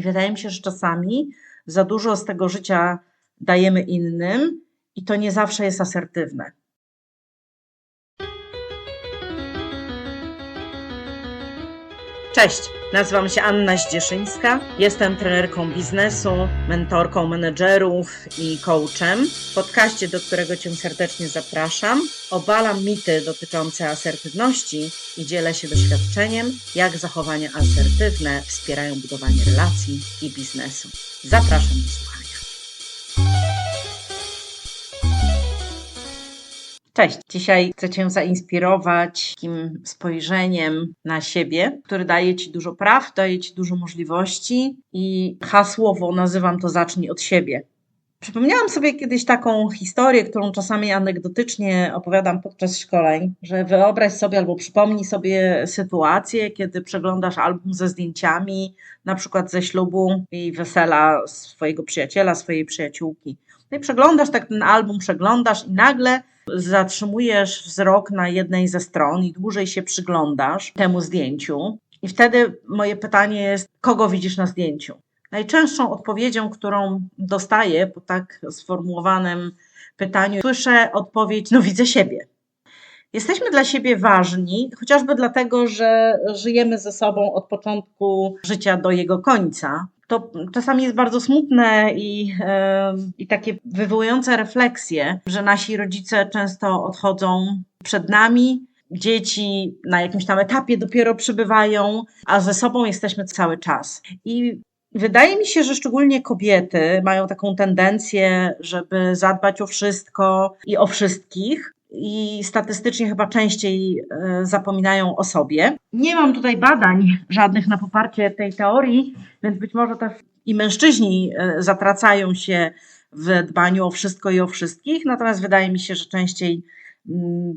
I wydaje mi się, że czasami za dużo z tego życia dajemy innym i to nie zawsze jest asertywne. Cześć, nazywam się Anna Zdzieszyńska. Jestem trenerką biznesu, mentorką menedżerów i coachem. W podcaście, do którego Cię serdecznie zapraszam, obalam mity dotyczące asertywności i dzielę się doświadczeniem, jak zachowania asertywne wspierają budowanie relacji i biznesu. Zapraszam do słuchania. Cześć, dzisiaj chcę Cię zainspirować takim spojrzeniem na siebie, które daje Ci dużo praw, daje Ci dużo możliwości i hasłowo nazywam to zacznij od siebie. Przypomniałam sobie kiedyś taką historię, którą czasami anegdotycznie opowiadam podczas szkoleń, że wyobraź sobie albo przypomnij sobie sytuację, kiedy przeglądasz album ze zdjęciami, na przykład ze ślubu i wesela swojego przyjaciela, swojej przyjaciółki. No i przeglądasz tak ten album, przeglądasz i nagle zatrzymujesz wzrok na jednej ze stron i dłużej się przyglądasz temu zdjęciu. I wtedy moje pytanie jest, kogo widzisz na zdjęciu? Najczęstszą odpowiedzią, którą dostaję po tak sformułowanym pytaniu, słyszę odpowiedź: No, widzę siebie. Jesteśmy dla siebie ważni, chociażby dlatego, że żyjemy ze sobą od początku życia do jego końca to czasami jest bardzo smutne i, i takie wywołujące refleksje, że nasi rodzice często odchodzą przed nami, dzieci na jakimś tam etapie dopiero przybywają, a ze sobą jesteśmy cały czas. I wydaje mi się, że szczególnie kobiety mają taką tendencję, żeby zadbać o wszystko i o wszystkich, i statystycznie chyba częściej e, zapominają o sobie. Nie mam tutaj badań żadnych na poparcie tej teorii, więc być może też i mężczyźni e, zatracają się w dbaniu o wszystko i o wszystkich, natomiast wydaje mi się, że częściej mm,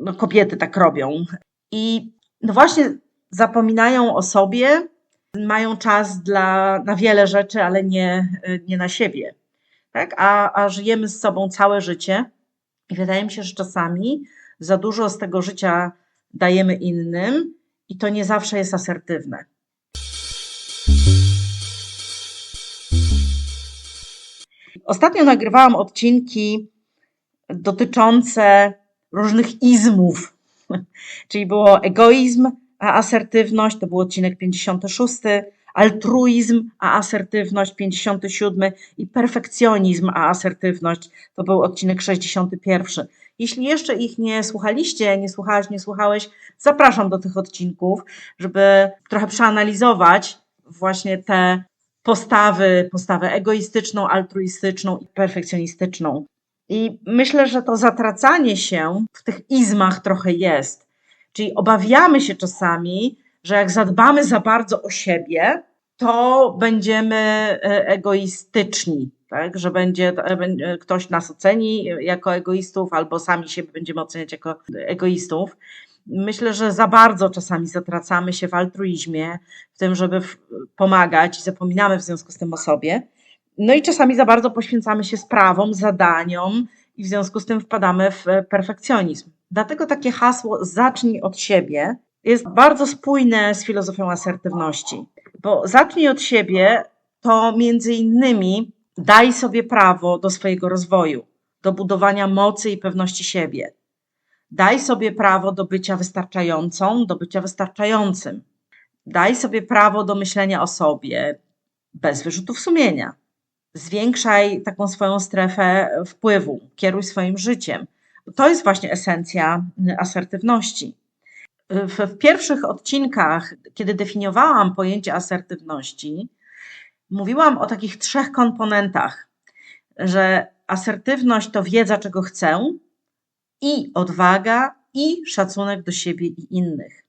no, kobiety tak robią. I no właśnie zapominają o sobie, mają czas dla, na wiele rzeczy, ale nie, nie na siebie. Tak? A, a żyjemy z sobą całe życie i wydaje mi się, że czasami za dużo z tego życia dajemy innym i to nie zawsze jest asertywne. Ostatnio nagrywałam odcinki dotyczące różnych izmów, czyli było egoizm, a asertywność, to był odcinek 56, altruizm, a asertywność 57 i perfekcjonizm, a asertywność to był odcinek 61. Jeśli jeszcze ich nie słuchaliście, nie słuchałaś, nie słuchałeś, zapraszam do tych odcinków, żeby trochę przeanalizować właśnie te postawy, postawę egoistyczną, altruistyczną i perfekcjonistyczną. I myślę, że to zatracanie się w tych izmach trochę jest. Czyli obawiamy się czasami, że jak zadbamy za bardzo o siebie, to będziemy e, egoistyczni, tak? że będzie, e, ktoś nas oceni jako egoistów, albo sami siebie będziemy oceniać jako egoistów. Myślę, że za bardzo czasami zatracamy się w altruizmie, w tym, żeby pomagać i zapominamy w związku z tym o sobie. No i czasami za bardzo poświęcamy się sprawom, zadaniom i w związku z tym wpadamy w perfekcjonizm. Dlatego takie hasło zacznij od siebie jest bardzo spójne z filozofią asertywności, bo zacznij od siebie to między innymi daj sobie prawo do swojego rozwoju, do budowania mocy i pewności siebie. Daj sobie prawo do bycia wystarczającą, do bycia wystarczającym. Daj sobie prawo do myślenia o sobie bez wyrzutów sumienia. Zwiększaj taką swoją strefę wpływu, kieruj swoim życiem. To jest właśnie esencja asertywności. W, w pierwszych odcinkach, kiedy definiowałam pojęcie asertywności, mówiłam o takich trzech komponentach, że asertywność to wiedza, czego chcę, i odwaga, i szacunek do siebie i innych.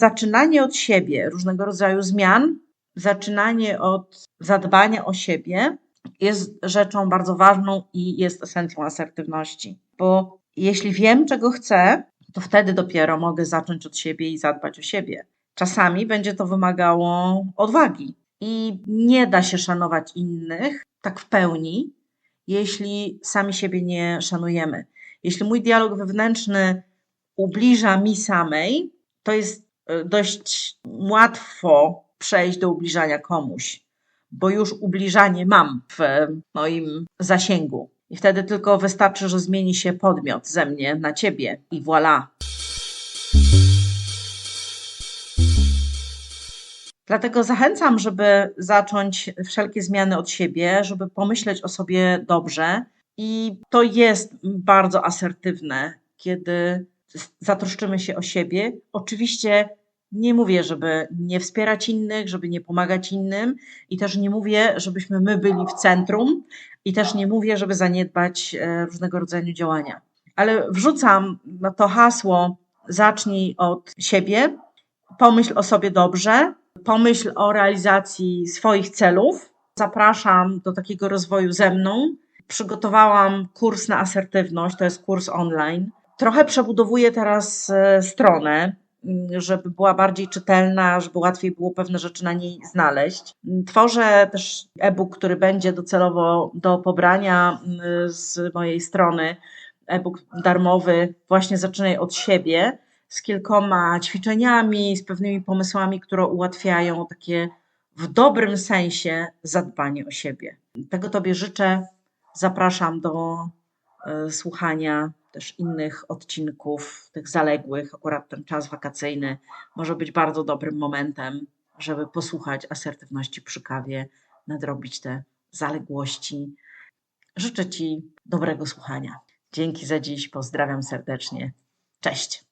Zaczynanie od siebie, różnego rodzaju zmian, zaczynanie od zadbania o siebie jest rzeczą bardzo ważną i jest esencją asertywności. Bo jeśli wiem, czego chcę, to wtedy dopiero mogę zacząć od siebie i zadbać o siebie. Czasami będzie to wymagało odwagi i nie da się szanować innych tak w pełni, jeśli sami siebie nie szanujemy. Jeśli mój dialog wewnętrzny ubliża mi samej, to jest e, dość łatwo przejść do ubliżania komuś, bo już ubliżanie mam w moim zasięgu. I wtedy tylko wystarczy, że zmieni się podmiot ze mnie na ciebie i voilà. Dlatego zachęcam, żeby zacząć wszelkie zmiany od siebie, żeby pomyśleć o sobie dobrze. I to jest bardzo asertywne, kiedy zatroszczymy się o siebie. Oczywiście nie mówię, żeby nie wspierać innych, żeby nie pomagać innym, i też nie mówię, żebyśmy my byli w centrum, i też nie mówię, żeby zaniedbać e, różnego rodzaju działania. Ale wrzucam to hasło: zacznij od siebie, pomyśl o sobie dobrze, pomyśl o realizacji swoich celów. Zapraszam do takiego rozwoju ze mną. Przygotowałam kurs na asertywność, to jest kurs online. Trochę przebudowuję teraz e, stronę, żeby była bardziej czytelna, żeby łatwiej było pewne rzeczy na niej znaleźć. Tworzę też e-book, który będzie docelowo do pobrania mm, z mojej strony. E-book darmowy, właśnie zaczynaj od siebie z kilkoma ćwiczeniami, z pewnymi pomysłami, które ułatwiają takie w dobrym sensie zadbanie o siebie. Tego Tobie życzę. Zapraszam do y, słuchania też innych odcinków, tych zaległych. Akurat ten czas wakacyjny może być bardzo dobrym momentem, żeby posłuchać asertywności przy kawie, nadrobić te zaległości. Życzę Ci dobrego słuchania. Dzięki za dziś, pozdrawiam serdecznie. Cześć.